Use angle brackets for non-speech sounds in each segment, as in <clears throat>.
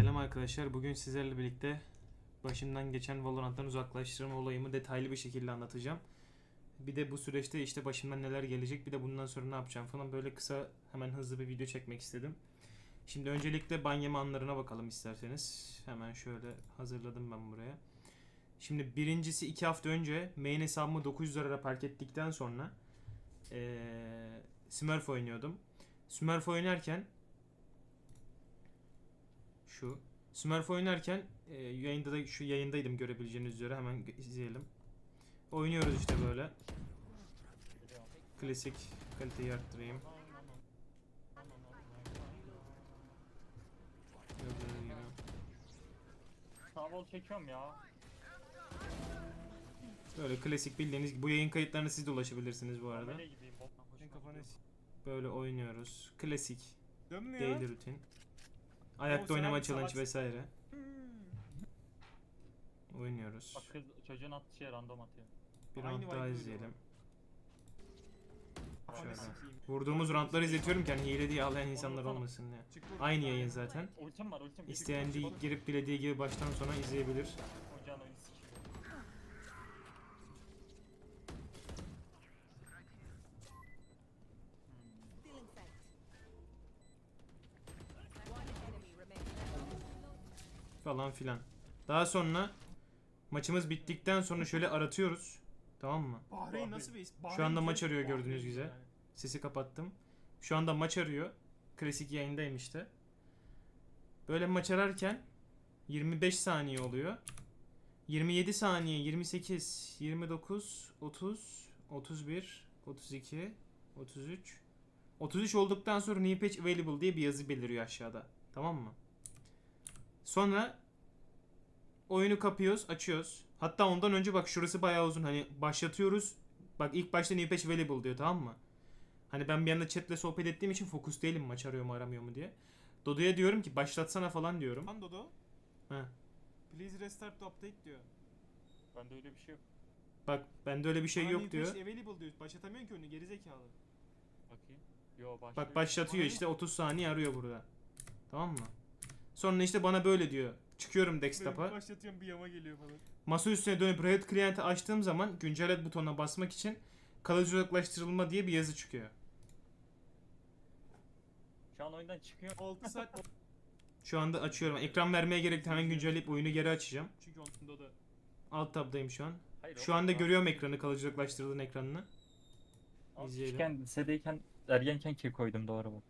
Selam arkadaşlar. Bugün sizlerle birlikte başımdan geçen Valorant'tan uzaklaştırma olayımı detaylı bir şekilde anlatacağım. Bir de bu süreçte işte başımdan neler gelecek, bir de bundan sonra ne yapacağım falan böyle kısa hemen hızlı bir video çekmek istedim. Şimdi öncelikle ban yeme anlarına bakalım isterseniz. Hemen şöyle hazırladım ben buraya. Şimdi birincisi iki hafta önce main hesabımı 900 liraya park ettikten sonra eee Smurf oynuyordum. Smurf oynarken şu. Smurf oynarken e, yayında da şu yayındaydım görebileceğiniz üzere hemen izleyelim. Oynuyoruz işte böyle. Klasik kaliteyi arttırayım. Snowball çekiyorum ya. Böyle klasik bildiğiniz gibi. Bu yayın kayıtlarına siz de ulaşabilirsiniz bu arada. Böyle oynuyoruz. Klasik daily rutin. Ayakta oynama challenge vesaire. Oynuyoruz. Bak kız çocuğun attığı şey random atıyor. Bir Aynı round daha izleyelim. Şöyle. Vurduğumuz roundları izletiyorum ki hani hile diye ağlayan insanlar olmasın diye. Aynı yayın zaten. Ultim var ultim. İsteyen de girip dilediği gibi baştan sona izleyebilir. Falan filan. Daha sonra maçımız bittikten sonra şöyle aratıyoruz. Tamam mı? Bahreyn nasıl bir is- Şu anda maç arıyor gördüğünüz gibi. yani. Sesi kapattım. Şu anda maç arıyor. Klasik yayındayım işte. Böyle maç ararken 25 saniye oluyor. 27 saniye, 28, 29, 30, 31, 32, 33. 33 olduktan sonra new patch available diye bir yazı beliriyor aşağıda. Tamam mı? Sonra oyunu kapıyoruz, açıyoruz. Hatta ondan önce bak şurası bayağı uzun. Hani başlatıyoruz. Bak ilk başta new patch available diyor tamam mı? Hani ben bir yanda chatle sohbet ettiğim için fokus değilim maç arıyor mu aramıyor mu diye. Dodo'ya diyorum ki başlatsana falan diyorum. Lan Dodo. He. Please restart the update diyor. Bende öyle bir şey yok. Bak bende öyle bir şey Bana yok new diyor. patch available diyor. Başlatamıyorsun ki oyunu gerizekalı. Bakayım. Yo başlıyor. Bak başlatıyor Bana işte 30 saniye arıyor burada. Tamam mı? Sonra işte bana böyle diyor. Çıkıyorum Ben desktop'a. başlatıyorum bir yama geliyor falan. Masa üstüne dönüp Riot Client'i açtığım zaman güncellet butonuna basmak için kalıcı uzaklaştırılma diye bir yazı çıkıyor. Şu an oyundan çıkıyor. 6 saat <laughs> Şu anda açıyorum. Ekran vermeye gerek yok. hemen güncelleyip oyunu geri açacağım. çünkü onun Dodo. Alt tabdayım şu an. Hayır, Şu anda görüyorum ekranı kalıcı uzaklaştırıldığın ekranını. İzleyelim. Küçükken lisedeyken ergenken ki koydum doğru bak.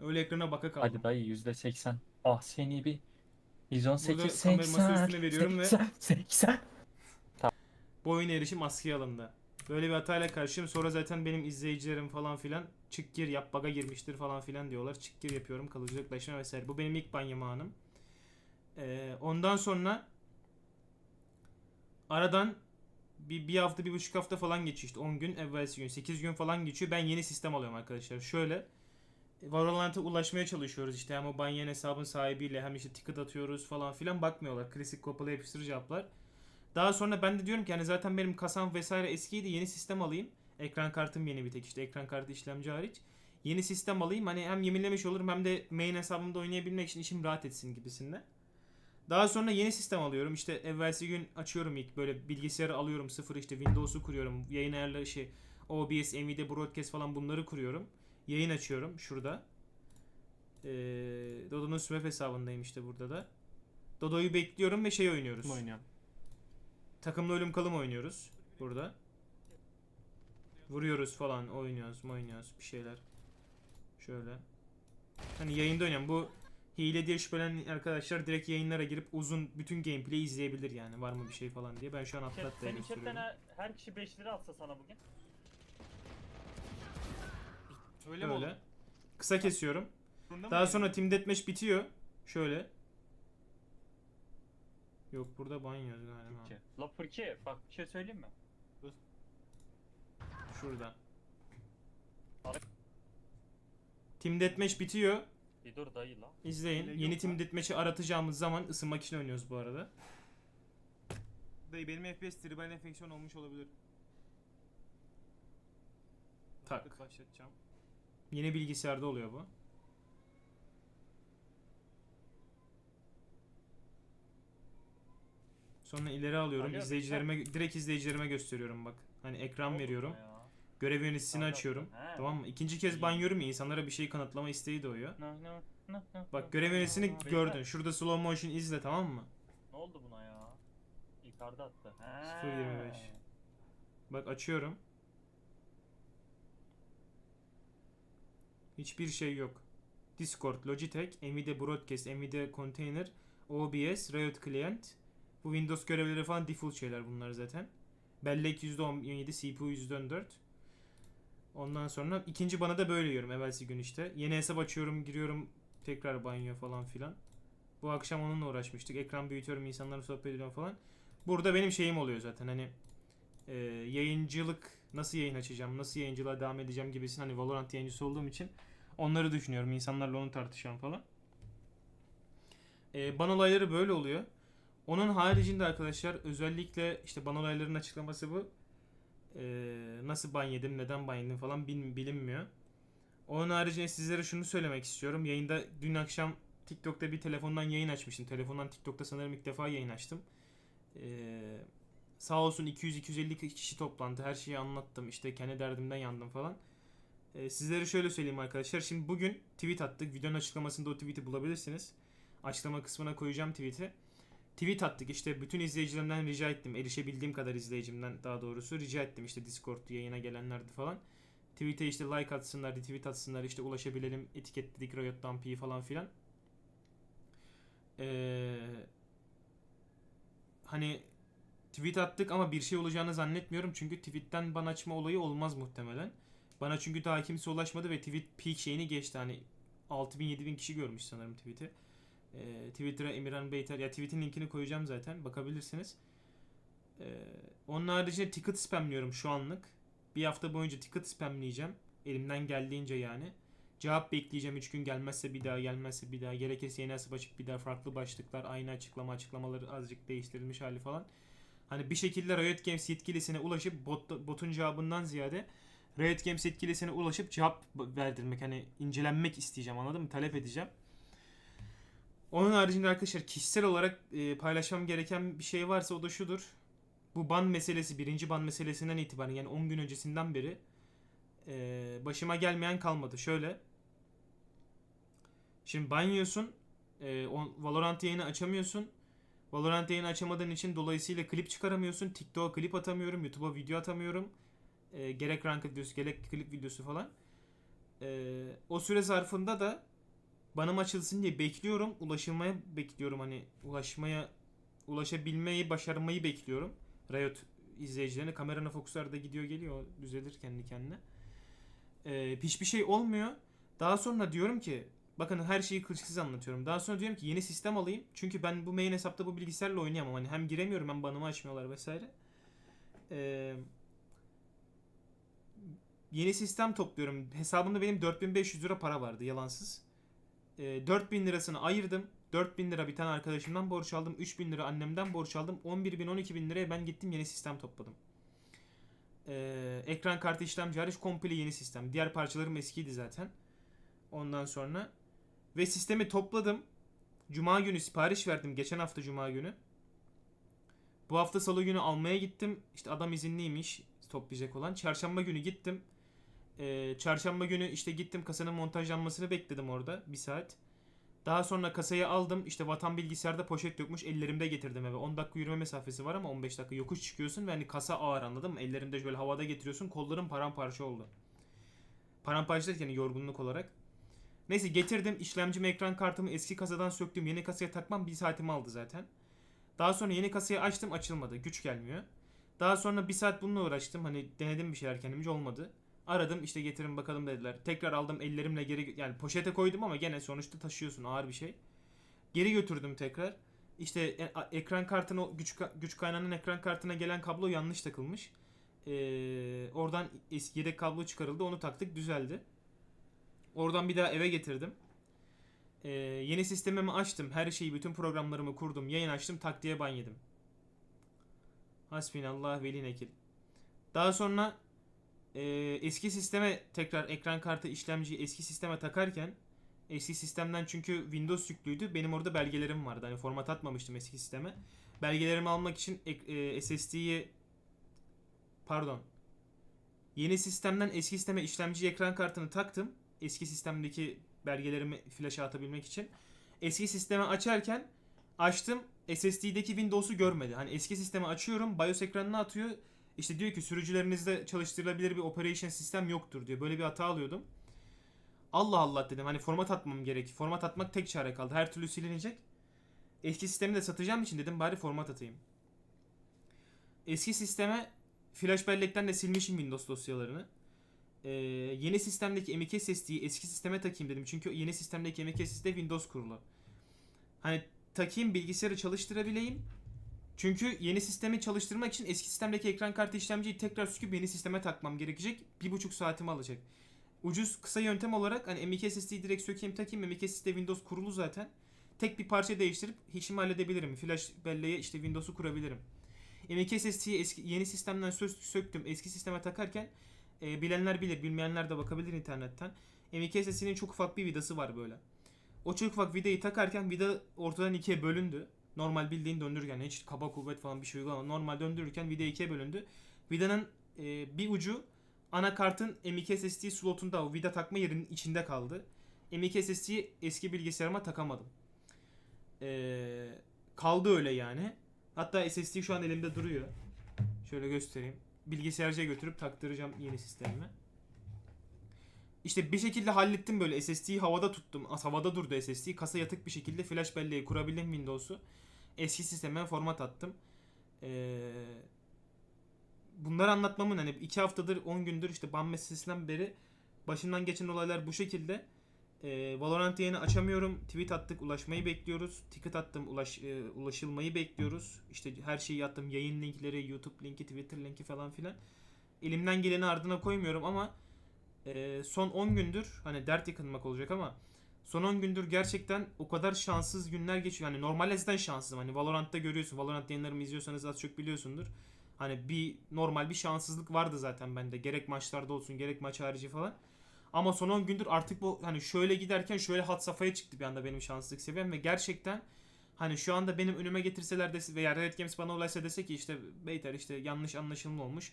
Öyle ekrana baka kaldım. Hadi dayı yüzde seksen. Ah seni bir. 118 Burada kamera 80 masa üstüne veriyorum ve- 80 80. Bu oyuna erişim askıya alındı. Böyle bir hatayla karşıyım. Sonra zaten benim izleyicilerim falan filan çık gir yap baga girmiştir falan filan diyorlar. Çık gir yapıyorum kalıcı uzaklaşma vesaire. Bu benim ilk ban yeme anım. Ee, ondan sonra aradan bir, bir hafta bir buçuk hafta falan geçiyor işte 10 gün evvelsi gün 8 gün falan geçiyor ben yeni sistem alıyorum arkadaşlar şöyle Valorant'a ulaşmaya çalışıyoruz işte hem o banyen hesabın sahibiyle hem işte ticket atıyoruz falan filan bakmıyorlar klasik kopala yapıştır cevaplar daha sonra ben de diyorum ki hani zaten benim kasam vesaire eskiydi yeni sistem alayım. Ekran kartım yeni bir tek işte ekran kartı işlemci hariç. Yeni sistem alayım hani hem yeminlemiş olurum hem de main hesabımda oynayabilmek için işim rahat etsin gibisinde. Daha sonra yeni sistem alıyorum. İşte evvelsi gün açıyorum ilk böyle bilgisayarı alıyorum sıfır işte Windows'u kuruyorum. Yayın ayarları şey OBS, Nvidia Broadcast falan bunları kuruyorum. Yayın açıyorum şurada. Ee, Dodo'nun Smurf hesabındayım işte burada da. Dodo'yu bekliyorum ve şey oynuyoruz. oynuyorum. Takımlı ölüm kalım oynuyoruz burada. Vuruyoruz falan oynuyoruz oynuyoruz bir şeyler. Şöyle. Hani yayında oynayan bu hile diye şüphelenen arkadaşlar direkt yayınlara girip uzun bütün gameplay izleyebilir yani var mı bir şey falan diye. Ben şu an Chat, atlat diye senin chatten gösteriyorum. her, her kişi 5 lira atsa sana bugün. Öyle mi oldu? Böyle. Kısa kesiyorum. Bunda mı Daha yani? sonra Team Deathmatch bitiyor. Şöyle. Yok burada ban yiyoruz galiba. La Fırki bak bir şey söyleyeyim mi? Şurada. Ara- Team Deathmatch bitiyor. Bir dur dayı la. İzleyin. Öyle Yeni yok Team lan. Deathmatch'i aratacağımız zaman ısınmak için oynuyoruz bu arada. Dayı benim FPS tribal enfeksiyon olmuş olabilir. Tak. Başlatacağım. Yeni bilgisayarda oluyor bu. Sonra ileri alıyorum. Alo, izleyicilerime direkt izleyicilerime gösteriyorum bak. Hani ekran veriyorum. Görev yöneticisini açıyorum. he. Tamam mı? İkinci kez İyi. ban yiyorum ya insanlara bir şey kanıtlama isteği doğuyor. Bak görev yöneticisini gördün. Şurada slow motion izle tamam mı? Ne oldu buna ya? Yukarıda attı. 0.25. Bak açıyorum. Hiçbir şey yok. Discord, Logitech, Nvidia Broadcast, Nvidia Container, OBS, Riot Client. Bu Windows görevleri falan default şeyler bunlar zaten. Bellek %17, CPU %14. Ondan sonra ikinci bana da böyle yiyorum evvelsi gün işte. Yeni hesap açıyorum, giriyorum tekrar banyo falan filan. Bu akşam onunla uğraşmıştık. Ekran büyütüyorum, insanlarla sohbet ediyorum falan. Burada benim şeyim oluyor zaten hani e, yayıncılık nasıl yayın açacağım, nasıl yayıncılığa devam edeceğim gibisin hani Valorant yayıncısı olduğum için onları düşünüyorum. insanlarla onu tartışıyorum falan. E, ban olayları böyle oluyor. Onun haricinde arkadaşlar özellikle işte ban olaylarının açıklaması bu. E, nasıl ban yedim, neden ban yedim falan bil- bilinmiyor. Onun haricinde sizlere şunu söylemek istiyorum. Yayında dün akşam TikTok'ta bir telefondan yayın açmıştım. Telefondan TikTok'ta sanırım ilk defa yayın açtım. Ee, sağ olsun 200-250 kişi toplandı. Her şeyi anlattım. İşte kendi derdimden yandım falan. Ee, sizlere şöyle söyleyeyim arkadaşlar. Şimdi bugün tweet attık. Videonun açıklamasında o tweet'i bulabilirsiniz. Açıklama kısmına koyacağım tweet'i. Tweet attık. İşte bütün izleyicilerimden rica ettim. Erişebildiğim kadar izleyicimden daha doğrusu rica ettim. İşte Discord yayına gelenlerdi falan. Tweet'e işte like atsınlar, retweet atsınlar. işte ulaşabilelim. Etiketledik Riot Dumpy'yi falan filan. Eee hani tweet attık ama bir şey olacağını zannetmiyorum. Çünkü tweetten ban açma olayı olmaz muhtemelen. Bana çünkü daha kimse ulaşmadı ve tweet peak şeyini geçti. Hani 6000-7000 kişi görmüş sanırım tweet'i. Ee, Twitter'a Emirhan Beyter ya tweet'in linkini koyacağım zaten bakabilirsiniz. Ee, onun haricinde ticket spamlıyorum şu anlık. Bir hafta boyunca ticket spamleyeceğim. Elimden geldiğince yani. Cevap bekleyeceğim 3 gün gelmezse bir daha gelmezse bir daha gerekirse yeni hesap açıp bir daha farklı başlıklar aynı açıklama açıklamaları azıcık değiştirilmiş hali falan. Hani bir şekilde Riot Games yetkilisine ulaşıp bot, botun cevabından ziyade Riot Games yetkilisine ulaşıp cevap verdirmek hani incelenmek isteyeceğim anladın mı? Talep edeceğim. Onun haricinde arkadaşlar kişisel olarak e, paylaşmam gereken bir şey varsa o da şudur. Bu ban meselesi birinci ban meselesinden itibaren yani 10 gün öncesinden beri e, başıma gelmeyen kalmadı. Şöyle Şimdi ban yiyorsun. E, Valorant yayını açamıyorsun. Valorant yayını açamadığın için dolayısıyla klip çıkaramıyorsun. TikTok'a klip atamıyorum. YouTube'a video atamıyorum. E, gerek rank videosu gerek klip videosu falan. E, o süre zarfında da banım açılsın diye bekliyorum. Ulaşılmaya bekliyorum hani ulaşmaya ulaşabilmeyi başarmayı bekliyorum. Riot izleyicilerine kameranın fokusları da gidiyor geliyor düzelir kendi kendine. E, hiçbir şey olmuyor. Daha sonra diyorum ki Bakın her şeyi kırıksız anlatıyorum. Daha sonra diyorum ki yeni sistem alayım. Çünkü ben bu main hesapta bu bilgisayarla oynayamam. Hani hem giremiyorum hem banımı açmıyorlar vesaire. Ee, yeni sistem topluyorum. Hesabımda benim 4500 lira para vardı yalansız. Ee, 4000 lirasını ayırdım. 4000 lira bir tane arkadaşımdan borç aldım. 3000 lira annemden borç aldım. 11 bin 12 bin liraya ben gittim yeni sistem topladım. Ee, ekran kartı işlemci hariç komple yeni sistem. Diğer parçalarım eskiydi zaten. Ondan sonra ve sistemi topladım. Cuma günü sipariş verdim. Geçen hafta cuma günü. Bu hafta salı günü almaya gittim. İşte adam izinliymiş toplayacak olan. Çarşamba günü gittim. Ee, çarşamba günü işte gittim kasanın montajlanmasını bekledim orada bir saat. Daha sonra kasayı aldım. İşte vatan bilgisayarda poşet yokmuş. Ellerimde getirdim eve. 10 dakika yürüme mesafesi var ama 15 dakika yokuş çıkıyorsun ve hani kasa ağır anladın mı? Ellerimde böyle havada getiriyorsun. Kollarım paramparça oldu. Paramparça derken yani yorgunluk olarak. Neyse getirdim işlemcimi ekran kartımı eski kasadan söktüm yeni kasaya takmam bir saatimi aldı zaten. Daha sonra yeni kasayı açtım açılmadı güç gelmiyor. Daha sonra bir saat bununla uğraştım hani denedim bir şeyler kendimce olmadı. Aradım işte getirin bakalım dediler. Tekrar aldım ellerimle geri yani poşete koydum ama gene sonuçta taşıyorsun ağır bir şey. Geri götürdüm tekrar. İşte e- ekran kartına güç güç kaynağının ekran kartına gelen kablo yanlış takılmış. Ee, oradan eski yedek kablo çıkarıldı onu taktık düzeldi. Oradan bir daha eve getirdim. Ee, yeni sistemimi açtım. Her şeyi, bütün programlarımı kurdum. Yayın açtım. Tak diye ban yedim. Hasbinallah veli nekil. Daha sonra e, eski sisteme tekrar ekran kartı işlemciyi eski sisteme takarken eski sistemden çünkü Windows yüklüydü. Benim orada belgelerim vardı. Hani format atmamıştım eski sisteme. Belgelerimi almak için e, SSD'yi pardon. Yeni sistemden eski sisteme işlemci ekran kartını taktım. Eski sistemdeki belgelerimi flash'a atabilmek için. Eski sistemi açarken açtım. SSD'deki Windows'u görmedi. Hani eski sistemi açıyorum. BIOS ekranına atıyor. İşte diyor ki sürücülerinizde çalıştırılabilir bir operation sistem yoktur diyor. Böyle bir hata alıyordum. Allah Allah dedim. Hani format atmam gerek. Format atmak tek çare kaldı. Her türlü silinecek. Eski sistemi de satacağım için dedim bari format atayım. Eski sisteme flash bellekten de silmişim Windows dosyalarını. Ee, yeni sistemdeki M.2 SSD'yi eski sisteme takayım dedim. Çünkü yeni sistemdeki M.2 SSD Windows kurulu. Hani takayım bilgisayarı çalıştırabileyim. Çünkü yeni sistemi çalıştırmak için eski sistemdeki ekran kartı işlemciyi tekrar söküp yeni sisteme takmam gerekecek. Bir buçuk saatimi alacak. Ucuz kısa yöntem olarak hani M.2 SSD'yi direkt sökeyim takayım. M.2 SSD Windows kurulu zaten. Tek bir parça değiştirip işimi halledebilirim. Flash belleğe işte Windows'u kurabilirim. M.2 SSD'yi eski, yeni sistemden sö- söktüm. Eski sisteme takarken e, bilenler bilir, bilmeyenler de bakabilir internetten. M.2 SSD'nin çok ufak bir vidası var böyle. O çok ufak vidayı takarken vida ortadan ikiye bölündü. Normal bildiğin döndürürken hiç kaba kuvvet falan bir şey uygulama. Normal döndürürken vida ikiye bölündü. Vidanın e, bir ucu anakartın M.2 SSD slotunda o vida takma yerinin içinde kaldı. M.2 SSD'yi eski bilgisayarıma takamadım. E, kaldı öyle yani. Hatta SSD şu an elimde duruyor. Şöyle göstereyim. Bilgisayarcıya götürüp taktıracağım yeni sistemime. İşte bir şekilde hallettim böyle SSD'yi havada tuttum. As havada durdu SSD. Kasa yatık bir şekilde flash belleği kurabildim Windows'u. Eski sisteme format attım. Ee, bunları anlatmamın hani iki haftadır 10 gündür işte ban meselesinden beri başımdan geçen olaylar bu şekilde. Ee, Valorant yayını açamıyorum. Tweet attık ulaşmayı bekliyoruz. Ticket attım ulaş, e, ulaşılmayı bekliyoruz. İşte her şeyi attım. Yayın linkleri, YouTube linki, Twitter linki falan filan. Elimden geleni ardına koymuyorum ama e, son 10 gündür hani dert yakınmak olacak ama son 10 gündür gerçekten o kadar şanssız günler geçiyor. Hani normalde zaten şanssızım. Hani Valorant'ta görüyorsun. Valorant yayınlarımı izliyorsanız az çok biliyorsundur. Hani bir normal bir şanssızlık vardı zaten bende. Gerek maçlarda olsun gerek maç harici falan. Ama son 10 gündür artık bu hani şöyle giderken şöyle hat safhaya çıktı bir anda benim şanssızlık seviyem ve gerçekten hani şu anda benim önüme getirseler dese veya Red Games bana ulaşsa dese ki işte Beyter işte yanlış anlaşılma olmuş.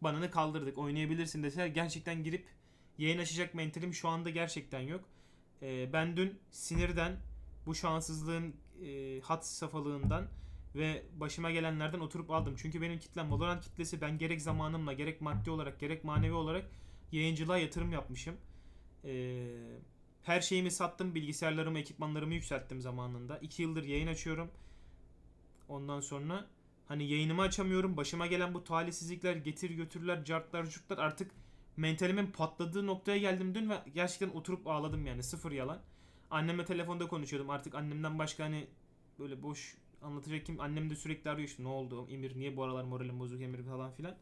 Banını kaldırdık oynayabilirsin deseler gerçekten girip yayın açacak mentalim şu anda gerçekten yok. Ee, ben dün sinirden bu şanssızlığın e, hat safhalığından ve başıma gelenlerden oturup aldım. Çünkü benim kitlem Valorant kitlesi ben gerek zamanımla gerek maddi olarak gerek manevi olarak yayıncılığa yatırım yapmışım. Ee, her şeyimi sattım. Bilgisayarlarımı, ekipmanlarımı yükselttim zamanında. 2 yıldır yayın açıyorum. Ondan sonra hani yayınımı açamıyorum. Başıma gelen bu talihsizlikler, getir götürler, cartlar, curtlar artık mentalimin patladığı noktaya geldim dün ve gerçekten oturup ağladım yani sıfır yalan. Annemle telefonda konuşuyordum. Artık annemden başka hani böyle boş anlatacak kim annem de sürekli arıyor işte ne oldu Emir niye bu aralar moralim bozuk Emir falan filan.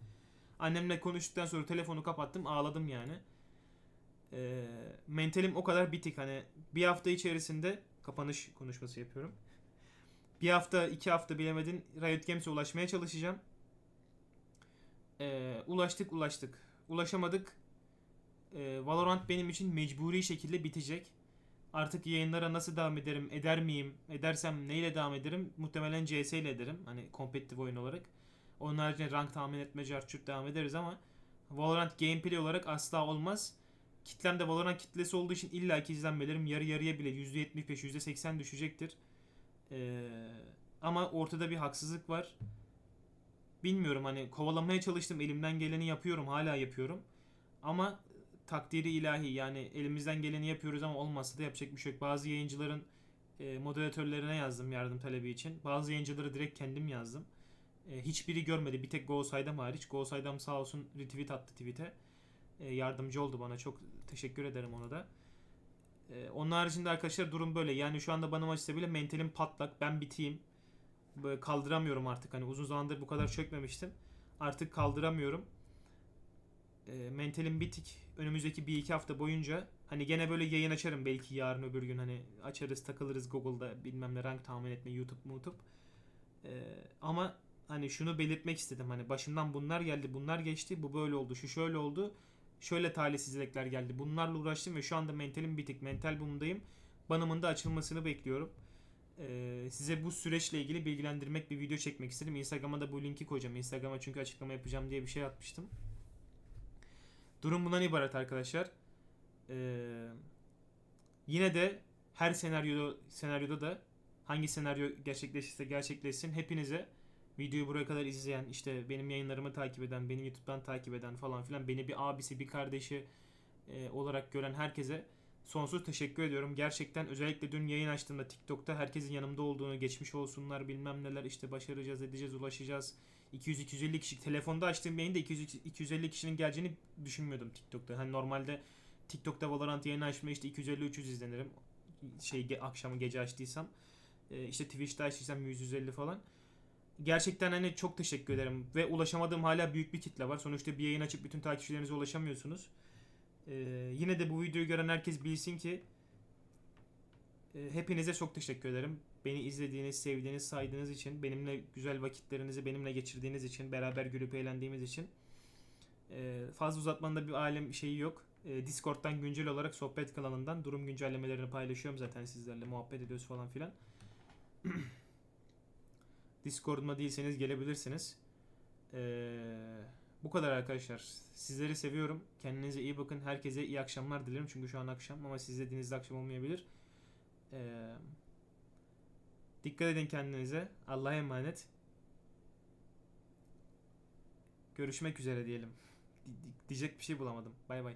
Annemle konuştuktan sonra telefonu kapattım ağladım yani. Ee, mentalim o kadar bitik hani bir hafta içerisinde kapanış konuşması yapıyorum. Bir hafta iki hafta bilemedin Riot Games'e ulaşmaya çalışacağım. Ee, ulaştık ulaştık. Ulaşamadık. Ee, Valorant benim için mecburi şekilde bitecek. Artık yayınlara nasıl devam ederim, eder miyim, edersem neyle devam ederim? Muhtemelen CS ile ederim. Hani kompetitif oyun olarak. Onun haricinde rank tahmin etme, carçurt devam ederiz ama Valorant gameplay olarak asla olmaz. Kitlem de Valorant kitlesi olduğu için illaki izlenmelerim yarı yarıya bile %75, %80 düşecektir. Ee, ama ortada bir haksızlık var. Bilmiyorum hani kovalamaya çalıştım, elimden geleni yapıyorum, hala yapıyorum. Ama takdiri ilahi yani elimizden geleni yapıyoruz ama olmazsa da yapacak bir şey yok. Bazı yayıncıların e, moderatörlerine yazdım yardım talebi için. Bazı yayıncıları direkt kendim yazdım. E, hiçbiri görmedi. Bir tek GoSaydam hariç. GoSaydam sağ olsun retweet attı tweet'e. E, yardımcı oldu bana. Çok teşekkür ederim ona da. E, onun haricinde arkadaşlar durum böyle. Yani şu anda bana açsa bile mentalim patlak. Ben biteyim. Böyle kaldıramıyorum artık. Hani uzun zamandır bu kadar çökmemiştim. Artık kaldıramıyorum. E, mentalim bitik. Önümüzdeki bir iki hafta boyunca hani gene böyle yayın açarım belki yarın öbür gün hani açarız takılırız Google'da bilmem ne rank tahmin etme YouTube YouTube. E, ama hani şunu belirtmek istedim. Hani başımdan bunlar geldi, bunlar geçti, bu böyle oldu, şu şöyle oldu. Şöyle talihsizlikler geldi. Bunlarla uğraştım ve şu anda mentalim bitik. Mental bumdayım. Banımın da açılmasını bekliyorum. Ee, size bu süreçle ilgili bilgilendirmek bir video çekmek istedim. Instagram'a da bu linki koyacağım. Instagram'a çünkü açıklama yapacağım diye bir şey atmıştım. Durum bundan ibaret arkadaşlar. Ee, yine de her senaryoda senaryoda da hangi senaryo gerçekleşirse gerçekleşsin hepinize videoyu buraya kadar izleyen işte benim yayınlarımı takip eden beni YouTube'dan takip eden falan filan beni bir abisi bir kardeşi e, olarak gören herkese sonsuz teşekkür ediyorum. Gerçekten özellikle dün yayın açtığımda TikTok'ta herkesin yanımda olduğunu geçmiş olsunlar bilmem neler işte başaracağız edeceğiz ulaşacağız. 200-250 kişi telefonda açtığım yayında 200-250 kişinin geleceğini düşünmüyordum TikTok'ta. Hani normalde TikTok'ta Valorant yayını açmaya işte 250-300 izlenirim. Şey akşamı gece açtıysam. E, işte Twitch'te açtıysam 100-150 falan. Gerçekten hani çok teşekkür ederim. Ve ulaşamadığım hala büyük bir kitle var. Sonuçta bir yayın açıp bütün takipçilerinize ulaşamıyorsunuz. E, yine de bu videoyu gören herkes bilsin ki e, hepinize çok teşekkür ederim. Beni izlediğiniz, sevdiğiniz, saydığınız için, benimle güzel vakitlerinizi benimle geçirdiğiniz için, beraber gülüp eğlendiğimiz için. E, fazla uzatmanın da bir alem şeyi yok. E, Discord'dan güncel olarak sohbet kanalından durum güncellemelerini paylaşıyorum zaten sizlerle muhabbet ediyoruz falan filan. <clears throat> Discord'uma değilseniz gelebilirsiniz. Ee, bu kadar arkadaşlar. Sizleri seviyorum. Kendinize iyi bakın. Herkese iyi akşamlar dilerim. Çünkü şu an akşam ama siz izlediğinizde akşam olmayabilir. Ee, dikkat edin kendinize. Allah'a emanet. Görüşmek üzere diyelim. Di- di- Diyecek bir şey bulamadım. Bay bay.